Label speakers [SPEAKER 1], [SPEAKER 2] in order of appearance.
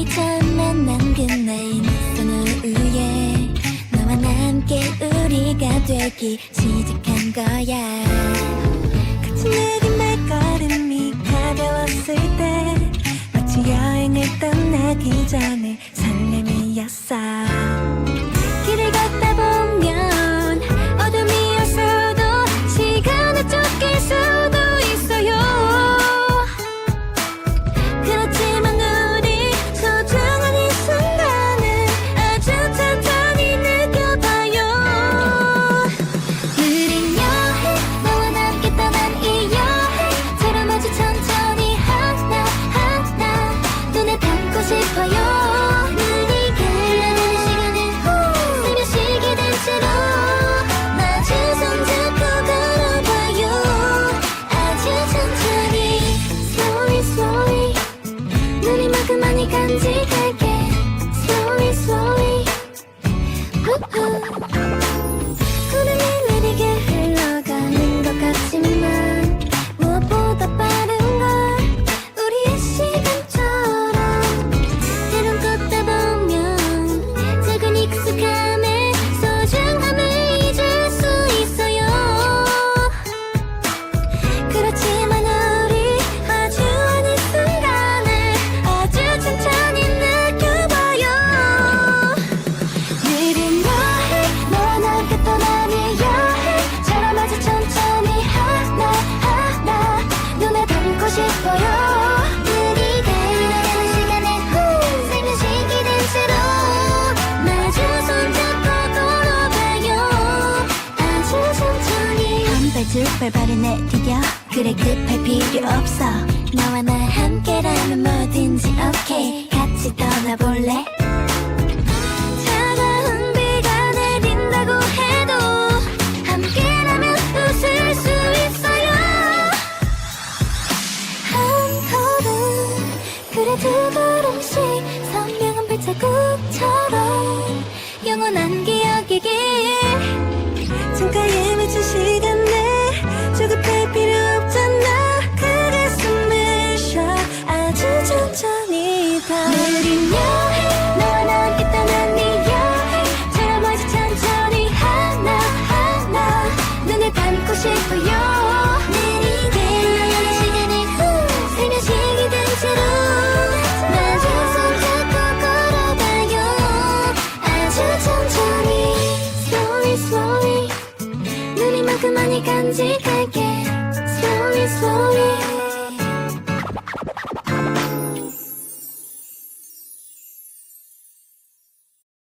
[SPEAKER 1] 우리 처음 만난 그날 선호 위에 너와 함께 우리가 되기 시작한 거야. 같이 내린 발걸음이 가벼웠을 때 마치 여행을 떠나기 전에 설렘이었어. 건지 두발 발을 내디뎌 그래 그 급할 필요 없어. 너와 나 함께라면 뭐든지 오케이. ok 같이 떠나볼래? 차가운 비가 내린다고 해도 함께라면 웃을 수 있어요. 한 걸음 그래 두 걸음씩 선명한 발자국처럼 영원한 기억이길 조그만히 간직할게 Slowly slowly